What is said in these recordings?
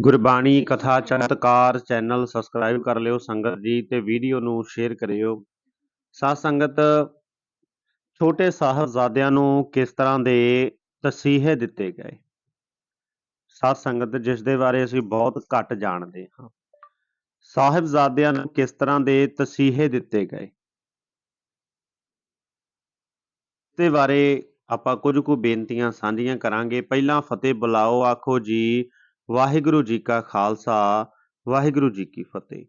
ਗੁਰਬਾਣੀ ਕਥਾ ਚਮਤਕਾਰ channel subscribe ਕਰ ਲਿਓ ਸੰਗਤ ਜੀ ਤੇ ਵੀਡੀਓ ਨੂੰ ਸ਼ੇਅਰ ਕਰਿਓ। ਸਾਧ ਸੰਗਤ, ਛੋਟੇ ਸਾਹਿਬਜ਼ਾਦਿਆਂ ਨੂੰ ਕਿਸ ਤਰ੍ਹਾਂ ਦੇ ਤਸੀਹੇ ਦਿੱਤੇ ਗਏ? ਸਾਧ ਸੰਗਤ, ਜਿਸ ਦੇ ਬਾਰੇ ਅਸੀਂ ਬਹੁਤ ਘੱਟ ਜਾਣਦੇ ਹਾਂ। ਸਾਹਿਬਜ਼ਾਦਿਆਂ ਨੂੰ ਕਿਸ ਤਰ੍ਹਾਂ ਦੇ ਤਸੀਹੇ ਦਿੱਤੇ ਗਏ? ਤੇ ਬਾਰੇ ਆਪਾਂ ਕੁਝ ਕੁ ਬੇਨਤੀਆਂ ਸਾਂਝੀਆਂ ਕਰਾਂਗੇ। ਪਹਿਲਾਂ ਫਤਿਹ ਬੁਲਾਓ, ਆਖੋ ਜੀ। ਵਾਹਿਗੁਰੂ ਜੀ ਕਾ ਖਾਲਸਾ, ਵਾਹਿਗੁਰੂ ਜੀ ਕੀ ਫਤਿਹ।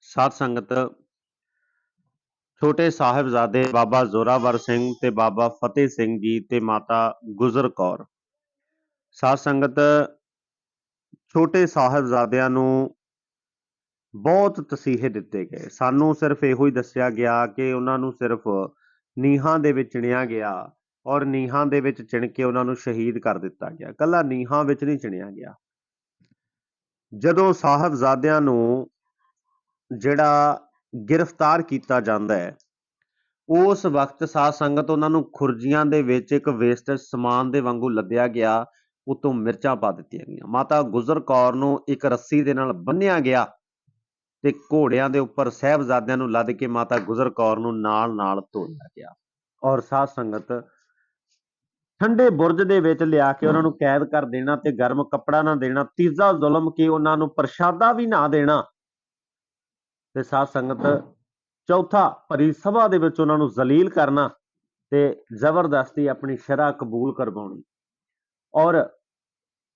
ਸਾਧ ਸੰਗਤ, ਛੋਟੇ ਸਾਹਿਬਜ਼ਾਦੇ ਬਾਬਾ ਜ਼ੋਰਾਵਰ ਸਿੰਘ ਤੇ ਬਾਬਾ ਫਤਿਹ ਸਿੰਘ ਜੀ ਤੇ ਮਾਤਾ ਗੁਜਰ ਕੌਰ। ਸਾਧ ਸੰਗਤ, ਛੋਟੇ ਸਾਹਿਬਜ਼ਾਦਿਆਂ ਨੂੰ ਬਹੁਤ ਤਸੀਹੇ ਦਿੱਤੇ ਗਏ। ਸਾਨੂੰ ਸਿਰਫ ਇਹੋ ਹੀ ਦੱਸਿਆ ਗਿਆ ਕਿ ਉਹਨਾਂ ਨੂੰ ਸਿਰਫ ਨੀਹਾਂ ਦੇ ਵਿੱਚ ਚਿਣਿਆ ਗਿਆ। ਔਰ ਨੀਹਾਂ ਦੇ ਵਿੱਚ ਚਿਣ ਕੇ ਉਹਨਾਂ ਨੂੰ ਸ਼ਹੀਦ ਕਰ ਦਿੱਤਾ ਗਿਆ। ਕੱਲਾ ਨੀਹਾਂ ਵਿੱਚ ਨਹੀਂ ਚਿਣਿਆ ਗਿਆ। ਜਦੋਂ ਸਾਹਿਬਜ਼ਾਦਿਆਂ ਨੂੰ ਜਿਹੜਾ ਗ੍ਰਿਫਤਾਰ ਕੀਤਾ ਜਾਂਦਾ ਹੈ, ਉਸ ਵਕਤ ਸਾਧ ਸੰਗਤ ਉਹਨਾਂ ਨੂੰ ਖੁਰਜੀਆਂ ਦੇ ਵਿੱਚ ਇੱਕ ਵੇਸਟੇਜ ਸਮਾਨ ਦੇ ਵਾਂਗੂ ਲੱਦਿਆ ਗਿਆ, ਉਤੋਂ ਮਿਰਚਾਂ ਪਾ ਦਿੱਤੀਆਂ ਗਈਆਂ। ਮਾਤਾ ਗੁਜਰ ਕੌਰ ਨੂੰ ਇੱਕ ਰੱਸੀ ਦੇ ਨਾਲ ਬੰਨਿਆ ਗਿਆ ਤੇ ਘੋੜਿਆਂ ਦੇ ਉੱਪਰ ਸਾਹਿਬਜ਼ਾਦਿਆਂ ਨੂੰ ਲੱਦ ਕੇ ਮਾਤਾ ਗੁਜਰ ਕੌਰ ਨੂੰ ਨਾਲ ਨਾਲ ਤੋਲਿਆ ਗਿਆ। ਔਰ ਸਾਧ ਸੰਗਤ ਠੰਡੇ ਬੁਰਜ ਦੇ ਵਿੱਚ ਲਿਆ ਕੇ ਉਹਨਾਂ ਨੂੰ ਕੈਦ ਕਰ ਦੇਣਾ ਤੇ ਗਰਮ ਕੱਪੜਾ ਨਾ ਦੇਣਾ, ਤੀਜਾ ਜ਼ੁਲਮ ਕਿ ਉਹਨਾਂ ਨੂੰ ਪ੍ਰਸ਼ਾਦਾ ਵੀ ਨਾ ਦੇਣਾ। ਤੇ ਸਾਧ ਸੰਗਤ, ਚੌਥਾ ਭਰੀ ਸਭਾ ਦੇ ਵਿੱਚ ਉਹਨਾਂ ਨੂੰ ਜ਼ਲੀਲ ਕਰਨਾ ਤੇ ਜ਼ਬਰਦਸਤੀ ਆਪਣੀ ਸ਼ਰਾ ਕਬੂਲ ਕਰਵਾਉਣੀ। ਔਰ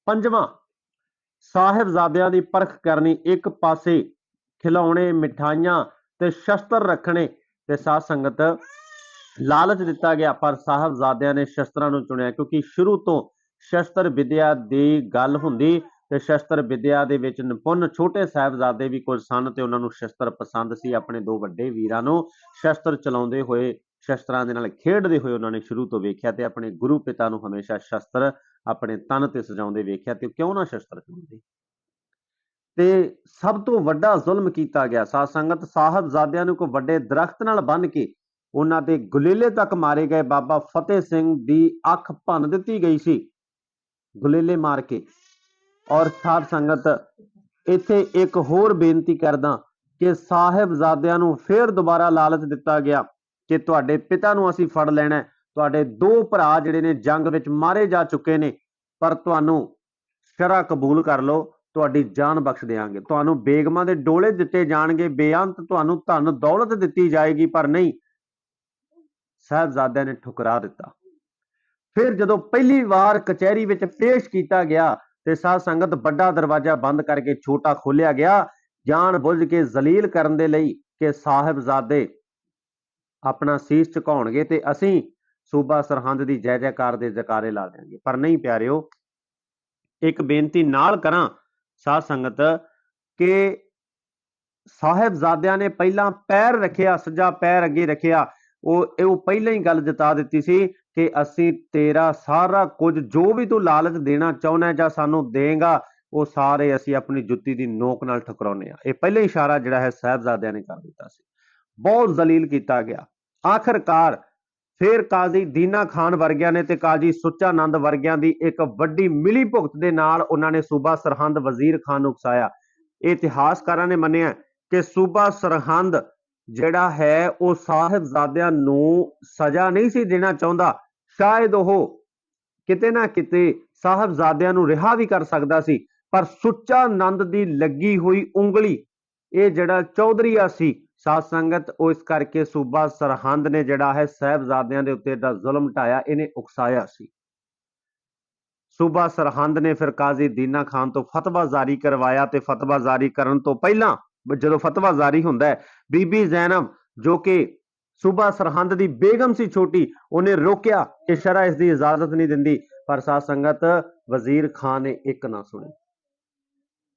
ਪੰਜਵਾਂ, ਸਾਹਿਬਜ਼ਾਦਿਆਂ ਦੀ ਪਰਖ ਕਰਨੀ, ਇੱਕ ਪਾਸੇ ਖਿਲਾਉਣੇ, ਮਿਠਾਈਆਂ ਤੇ ਸ਼ਸਤਰ ਰੱਖਣੇ ਤੇ ਸਾਧ ਸੰਗਤ ਲਾਲਚ ਦਿੱਤਾ ਗਿਆ, ਪਰ ਸਾਹਿਬਜ਼ਾਦਿਆਂ ਨੇ ਸ਼ਸਤਰਾਂ ਨੂੰ ਚੁਣਿਆ, ਕਿਉਂਕਿ ਸ਼ੁਰੂ ਤੋਂ ਸ਼ਸਤਰ ਵਿਦਿਆ ਦੀ ਗੱਲ ਹੁੰਦੀ ਤੇ ਸ਼ਸਤਰ ਵਿਦਿਆ ਦੇ ਵਿੱਚ ਨਿਪੁੰਨ ਛੋਟੇ ਸਾਹਿਬਜ਼ਾਦੇ ਵੀ ਕੁਝ ਸਨ ਤੇ ਉਹਨਾਂ ਨੂੰ ਸ਼ਸਤਰ ਪਸੰਦ ਸੀ, ਆਪਣੇ ਦੋ ਵੱਡੇ ਵੀਰਾਂ ਨੂੰ ਸ਼ਸਤਰ ਚਲਾਉਂਦੇ ਹੋਏ, ਸ਼ਸਤਰਾਂ ਦੇ ਨਾਲ ਖੇਡਦੇ ਹੋਏ ਉਹਨਾਂ ਨੇ ਸ਼ੁਰੂ ਤੋਂ ਵੇਖਿਆ ਤੇ ਆਪਣੇ ਗੁਰੂ ਪਿਤਾ ਨੂੰ ਹਮੇਸ਼ਾ ਸ਼ਸਤਰ ਆਪਣੇ ਤਨ ਤੇ ਸਜਾਉਂਦੇ ਵੇਖਿਆ ਤੇ ਕਿਉਂ ਨਾ ਸ਼ਸਤਰ ਚਲਾਉਂਦੇ ਤੇ ਸਭ ਤੋਂ ਵੱਡਾ ਜ਼ੁਲਮ ਕੀਤਾ ਗਿਆ, ਸਾਧ ਸੰਗਤ ਸਾਹਿਬਜ਼ਾਦਿਆਂ ਨੂੰ ਕੋ ਵੱਡੇ ਦਰਖਤ ਨਾਲ ਬੰਨ ਕੇ ਉਹਨਾਂ ਦੇ ਗੁਲੇਲੇ ਤੱਕ ਮਾਰੇ ਗਏ। ਬਾਬਾ ਫਤਿਹ ਸਿੰਘ ਦੀ ਅੱਖ ਭੰਨ ਦਿੱਤੀ ਗਈ ਸੀ ਗੁਲੇਲੇ ਮਾਰ ਕੇ। ਔਰ ਸਾਧ ਸੰਗਤ, ਇੱਥੇ ਇੱਕ ਹੋਰ ਬੇਨਤੀ ਕਰਦਾ ਕਿ ਸਾਹਿਬਜ਼ਾਦਿਆਂ ਨੂੰ ਫੇਰ ਦੁਬਾਰਾ ਲਾਲਚ ਦਿੱਤਾ ਗਿਆ ਕਿ ਤੁਹਾਡੇ ਪਿਤਾ ਨੂੰ ਅਸੀਂ ਫੜ ਲੈਣਾ ਤੁਹਾਡੇ ਦੋ ਭਰਾ ਜਿਹੜੇ ਨੇ ਜੰਗ ਵਿੱਚ ਮਾਰੇ ਜਾ ਚੁੱਕੇ ਨੇ, ਪਰ ਤੁਹਾਨੂੰ ਸ਼ਰਾ ਕਬੂਲ ਕਰ ਲਓ, ਤੁਹਾਡੀ ਜਾਨ ਬਖਸ਼ ਦੇਵਾਂਗੇ ਤੁਹਾਨੂੰ ਬੇਗਮਾਂ ਦੇ ਡੋਲੇ ਦਿੱਤੇ ਜਾਣਗੇ। ਬੇਅੰਤ ਤੁਹਾਨੂੰ ਧਨ ਦੌਲਤ ਦਿੱਤੀ ਜਾਏਗੀ, ਪਰ ਨਹੀਂ ਸਾਹਿਬਜ਼ਾਦਿਆਂ ਨੇ ਠੁਕਰਾ ਦਿੱਤਾ। ਫਿਰ ਜਦੋਂ ਪਹਿਲੀ ਵਾਰ ਕਚਹਿਰੀ ਵਿੱਚ ਪੇਸ਼ ਕੀਤਾ ਗਿਆ ਤੇ ਸਾਧ ਸੰਗਤ ਵੱਡਾ ਦਰਵਾਜ਼ਾ ਬੰਦ ਕਰਕੇ ਛੋਟਾ ਖੋਲਿਆ ਗਿਆ, ਜਾਣ ਬੁੱਝ ਕੇ ਜ਼ਲੀਲ ਕਰਨ ਦੇ ਲਈ ਕਿ ਸਾਹਿਬਜ਼ਾਦੇ ਆਪਣਾ ਸੀਸ ਝੁਕਾਉਣਗੇ ਤੇ ਅਸੀਂ ਸੂਬਾ ਸਰਹੰਦ ਦੀ ਜੈ ਜੈਕਾਰ ਦੇ ਜਕਾਰੇ ਲਾ ਦੇਾਂਗੇ ਪਰ ਨਹੀਂ ਪਿਆਰਿਓ, ਇੱਕ ਬੇਨਤੀ ਨਾਲ ਕਰਾਂ, ਸਾਧ ਸੰਗਤ, ਕਿ ਸਾਹਿਬਜ਼ਾਦਿਆਂ ਨੇ ਪਹਿਲਾਂ ਪੈਰ ਰੱਖਿਆ, ਸੱਜਾ ਪੈਰ ਅੱਗੇ ਰੱਖਿਆ ਉਹ, ਇਹ ਉਹ ਪਹਿਲਾਂ ਹੀ ਗੱਲ ਜਤਾ ਦਿੱਤੀ ਸੀ ਕਿ ਅਸੀਂ ਤੇਰਾ ਸਾਰਾ ਕੁਝ, ਜੋ ਵੀ ਤੂੰ ਲਾਲਚ ਦੇਣਾ ਚਾਹੁੰਦਾ ਜਾਂ ਸਾਨੂੰ ਦੇਂਗਾ, ਉਹ ਸਾਰੇ ਅਸੀਂ ਆਪਣੀ ਜੁੱਤੀ ਦੀ ਨੋਕ ਨਾਲ ਠੁਕਰਾਉਨੇ ਆ ਇਹ ਪਹਿਲਾ ਹੀ ਇਸ਼ਾਰਾ ਜਿਹੜਾ ਹੈ ਸਾਹਿਬਜ਼ਾਦਿਆਂ ਨੇ ਕਰ ਦਿੱਤਾ ਸੀ। ਬਹੁਤ ਜ਼ਲੀਲ ਕੀਤਾ ਗਿਆ। ਆਖਰਕਾਰ ਫਿਰ ਕਾਜ਼ੀ ਦੀਨਾ ਖਾਨ ਵਰਗਿਆਂ ਨੇ ਤੇ ਕਾਜ਼ੀ ਸੁੱਚਾ ਆਨੰਦ ਵਰਗਿਆਂ ਦੀ ਇੱਕ ਵੱਡੀ ਮਿਲੀ ਭੁਗਤ ਦੇ ਨਾਲ ਉਹਨਾਂ ਨੇ ਸੂਬਾ ਸਰਹੰਦ ਵਜ਼ੀਰ ਖਾਨ ਨੂੰ ਉਕਸਾਇਆ। ਇਤਿਹਾਸਕਾਰਾਂ ਨੇ ਮੰਨਿਆ ਕਿ ਸੂਬਾ ਸਰਹੰਦ ਜਿਹੜਾ ਹੈ ਉਹ ਸਾਹਿਬਜ਼ਾਦਿਆਂ ਨੂੰ ਸਜ਼ਾ ਨਹੀਂ ਸੀ ਦੇਣਾ ਚਾਹੁੰਦਾ। ਸ਼ਾਇਦ ਉਹ ਕਿਤੇ ਨਾ ਕਿਤੇ ਸਾਹਿਬਜ਼ਾਦਿਆਂ ਨੂੰ ਰਿਹਾ ਵੀ ਕਰ ਸਕਦਾ ਸੀ, ਪਰ ਸੁੱਚਾ ਆਨੰਦ ਦੀ ਲੱਗੀ ਹੋਈ ਉਂਗਲੀ, ਇਹ ਜਿਹੜਾ ਚੌਧਰੀਆ ਸੀ, ਸਾਧ ਸੰਗਤ ਉਹ ਇਸ ਕਰਕੇ ਸੂਬਾ ਸਰਹੰਦ ਨੇ ਜਿਹੜਾ ਹੈ ਸਾਹਿਬਜ਼ਾਦਿਆਂ ਦੇ ਉੱਤੇ ਦਾ ਜ਼ੁਲਮ ਢਾਇਆ, ਇਹਨੇ ਉਕਸਾਇਆ ਸੀ। ਸੂਬਾ ਸਰਹੰਦ ਨੇ ਫਿਰ ਕਾਜ਼ੀ ਦੀਨਾ ਖਾਨ ਤੋਂ ਫਤਵਾ ਜਾਰੀ ਕਰਵਾਇਆ ਤੇ ਫਤਵਾ ਜਾਰੀ ਕਰਨ ਤੋਂ ਪਹਿਲਾਂ ਜਦੋਂ ਫਤਵਾ ਜਾਰੀ ਹੁੰਦਾ ਹੈ, ਬੀਬੀ ਜ਼ੈਨਬ ਜੋ ਕਿ ਸੂਬਾ ਸਰਹੰਦ ਦੀ ਬੇਗਮ ਸੀ ਛੋਟੀ, ਉਹਨੇ ਰੋਕਿਆ ਕਿ ਸ਼ਰਾ ਇਸ ਦੀ ਇਜਾਜ਼ਤ ਨਹੀਂ ਦਿੰਦੀ, ਪਰ ਸਾਧ ਸੰਗਤ ਵਜ਼ੀਰ ਖਾਨ ਨੇ ਇੱਕ ਨਾ ਸੁਣੀ।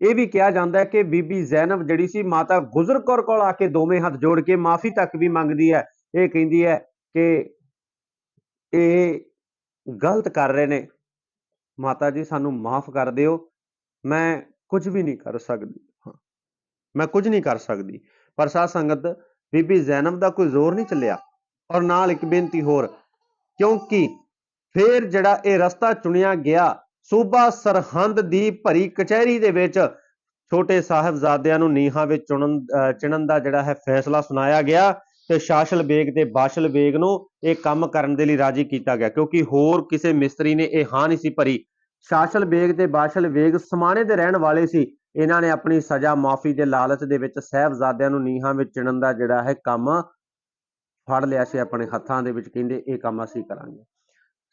ਇਹ ਵੀ ਕਿਹਾ ਜਾਂਦਾ ਹੈ ਕਿ ਬੀਬੀ ਜ਼ੈਨਬ ਜਿਹੜੀ ਸੀ, ਮਾਤਾ ਗੁਜਰ ਕੌਰ ਕੋਲ ਆ ਕੇ ਦੋਵੇਂ ਹੱਥ ਜੋੜ ਕੇ ਮਾਫੀ ਤੱਕ ਵੀ ਮੰਗਦੀ ਹੈ। ਇਹ ਕਹਿੰਦੀ ਹੈ ਕਿ ਇਹ ਗਲਤ ਕਰ ਰਹੇ ਨੇ। ਮਾਤਾ ਜੀ, ਸਾਨੂੰ ਮਾਫ ਕਰ ਦਿਓ। ਮੈਂ ਕੁਝ ਵੀ ਨਹੀਂ ਕਰ ਸਕਦੀ। ਮੈਂ ਕੁਝ ਨਹੀਂ ਕਰ ਸਕਦੀ। ਪਰ ਸਾਧ ਸੰਗਤ, ਬੀਬੀ ਜ਼ੈਨਬ ਦਾ ਕੋਈ ਜ਼ੋਰ ਨਹੀਂ ਚੱਲਿਆ। ਔਰ ਨਾਲ ਇੱਕ ਬੇਨਤੀ ਹੋਰ, ਕਿਉਂਕਿ ਫੇਰ ਜਿਹੜਾ ਇਹ ਰਸਤਾ ਚੁਣਿਆ ਗਿਆ, ਸੂਬਾ ਸਰਹੰਦ ਦੀ ਭਰੀ ਕਚਹਿਰੀ ਦੇ ਵਿੱਚ ਛੋਟੇ ਸਾਹਿਬਜ਼ਾਦਿਆਂ ਨੂੰ ਨੀਹਾਂ ਵਿੱਚ ਚੁਣਨ, ਅਹ ਚਿਣਨ ਦਾ ਜਿਹੜਾ ਹੈ ਫੈਸਲਾ ਸੁਣਾਇਆ ਗਿਆ ਤੇ ਸ਼ਾਸਲ ਬੇਗ ਤੇ ਬਾਸ਼ਲ ਬੇਗ ਨੂੰ ਇਹ ਕੰਮ ਕਰਨ ਦੇ ਲਈ ਰਾਜੀ ਕੀਤਾ ਗਿਆ। ਕਿਉਂਕਿ ਹੋਰ ਕਿਸੇ ਮਿਸਤਰੀ ਨੇ ਇਹ ਹਾਂ ਨਹੀਂ ਸੀ ਭਰੀ। ਸ਼ਾਸਲ ਬੇਗ ਤੇ ਬਾਸ਼ਲ ਬੇਗ ਸਮਾਣੇ ਦੇ ਰਹਿਣ ਵਾਲੇ ਸੀ। ਇਹਨਾਂ ਨੇ ਆਪਣੀ ਸਜ਼ਾ ਮਾਫੀ ਦੇ ਲਾਲਚ ਦੇ ਵਿੱਚ ਸਾਹਿਬਜ਼ਾਦਿਆਂ ਨੂੰ ਨੀਹਾਂ ਵਿੱਚ ਚਿਣਨ ਦਾ ਜਿਹੜਾ ਹੈ ਕੰਮ ਫੜ ਲਿਆ ਸੀ ਆਪਣੇ ਹੱਥਾਂ ਦੇ ਵਿੱਚ, ਕਹਿੰਦੇ ਇਹ ਕੰਮ ਅਸੀਂ ਕਰਾਂਗੇ।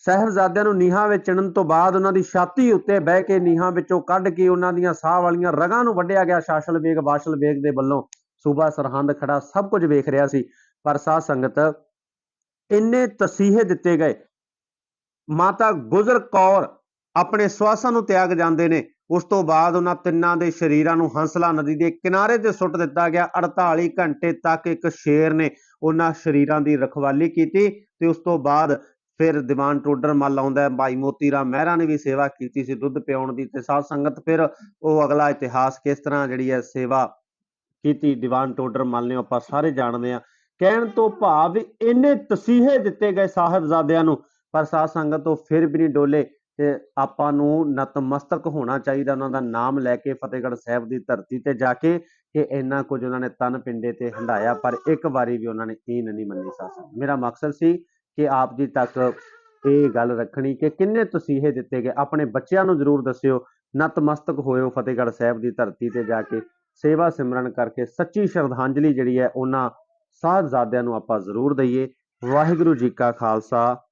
ਸਾਹਿਬਜ਼ਾਦਿਆਂ ਨੂੰ ਨੀਹਾਂ ਵਿੱਚ ਚਿਣਨ ਤੋਂ ਬਾਅਦ ਉਹਨਾਂ ਦੀ ਛਾਤੀ ਉੱਤੇ ਬਹਿ ਕੇ ਨੀਹਾਂ ਵਿੱਚੋਂ ਕੱਢ ਕੇ ਉਹਨਾਂ ਦੀਆਂ ਸਾਹ ਵਾਲੀਆਂ ਰਗਾਂ ਨੂੰ ਵੱਢਿਆ ਗਿਆ। ਸ਼ਾਸਲ ਵੇਗ, ਬਾਸ਼ਲ ਵੇਗ ਦੇ ਵੱਲੋਂ ਸੂਬਾ ਸਰਹੰਦ ਖੜਾ ਸਭ ਕੁਝ ਵੇਖ ਰਿਹਾ ਸੀ, ਪਰ ਸਾਧ ਸੰਗਤ ਇੰਨੇ ਤਸੀਹੇ ਦਿੱਤੇ ਗਏ। ਮਾਤਾ ਗੁਜਰ ਕੌਰ ਆਪਣੇ ਸਵਾਸਾਂ ਨੂੰ ਤਿਆਗ ਜਾਂਦੇ ਨੇ। ਉਸ ਤੋਂ ਬਾਅਦ ਉਹਨਾਂ ਤਿੰਨਾਂ ਦੇ ਸ਼ਰੀਰਾਂ ਨੂੰ ਹੰਸਲਾ ਨਦੀ ਦੇ ਕਿਨਾਰੇ ਤੇ ਸੁੱਟ ਦਿੱਤਾ ਗਿਆ। 48 ਘੰਟੇ ਤੱਕ ਇੱਕ ਸ਼ੇਰ ਨੇ ਉਹਨਾਂ ਸ਼ਰੀਰਾਂ ਦੀ ਰਖਵਾਲੀ ਕੀਤੀ ਤੇ ਉਸ ਤੋਂ ਬਾਅਦ ਫਿਰ ਦੀਵਾਨ ਟੋਡਰ ਮੱਲ ਆਉਂਦਾ ਹੈ। ਭਾਈ ਮੋਤੀ ਰਾਮ ਮਹਿਰਾ ਨੇ ਵੀ ਸੇਵਾ ਕੀਤੀ ਸੀ ਦੁੱਧ ਪਿਆਉਣ ਦੀ ਤੇ ਸਾਧ ਸੰਗਤ ਫਿਰ ਉਹ ਅਗਲਾ ਇਤਿਹਾਸ ਕਿਸ ਤਰ੍ਹਾਂ ਜਿਹੜੀ ਹੈ ਸੇਵਾ ਕੀਤੀ ਦੀਵਾਨ ਟੋਡਰ ਮੱਲ ਨੇ ਆਪਾਂ ਸਾਰੇ ਜਾਣਦੇ ਆ ਕਹਿਣ ਤੋਂ ਭਾਵ ਵੀ ਇੰਨੇ ਤਸੀਹੇ ਦਿੱਤੇ ਗਏ ਸਾਹਿਬਜ਼ਾਦਿਆਂ ਨੂੰ, ਪਰ ਸਾਧ ਸੰਗਤ ਤੋਂ ਫਿਰ ਵੀ ਨਹੀਂ ਡੋਲੇ। ਆਪਾਂ ਨੂੰ ਨਤਮਸਤਕ ਹੋਣਾ ਚਾਹੀਦਾ ਉਹਨਾਂ ਦਾ ਨਾਮ ਲੈ ਕੇ ਫਤਿਹਗੜ੍ਹ ਸਾਹਿਬ ਦੀ ਧਰਤੀ ਤੇ ਜਾ ਕੇ ਕਿ ਇੰਨਾ ਕੁਝ ਉਹਨਾਂ ਨੇ ਤਨ ਪਿੰਡੇ ਤੇ ਹੰਡਾਇਆ ਪਰ ਇੱਕ ਵਾਰੀ ਵੀ ਉਹਨਾਂ ਨੇ ਇਹ ਨਹੀਂ ਮੰਨੀ ਸਾਧ ਮੇਰਾ ਮਕਸਦ ਸੀ ਕਿ ਆਪ ਜੀ ਤੱਕ ਇਹ ਗੱਲ ਰੱਖਣੀ ਕਿ ਕਿੰਨੇ ਤਸੀਹੇ ਦਿੱਤੇ ਗਏ। ਆਪਣੇ ਬੱਚਿਆਂ ਨੂੰ ਜ਼ਰੂਰ ਦੱਸਿਓ, ਨਤਮਸਤਕ ਹੋਇਓ ਫਤਿਹਗੜ੍ਹ ਸਾਹਿਬ ਦੀ ਧਰਤੀ ਤੇ ਜਾ ਕੇ। ਸੇਵਾ ਸਿਮਰਨ ਕਰਕੇ ਸੱਚੀ ਸ਼ਰਧਾਂਜਲੀ ਜਿਹੜੀ ਹੈ, ਉਹਨਾਂ ਸਾਹਿਬਜ਼ਾਦਿਆਂ ਨੂੰ ਆਪਾਂ ਜ਼ਰੂਰ ਦਈਏ। ਵਾਹਿਗੁਰੂ ਜੀ ਕਾ ਖਾਲਸਾ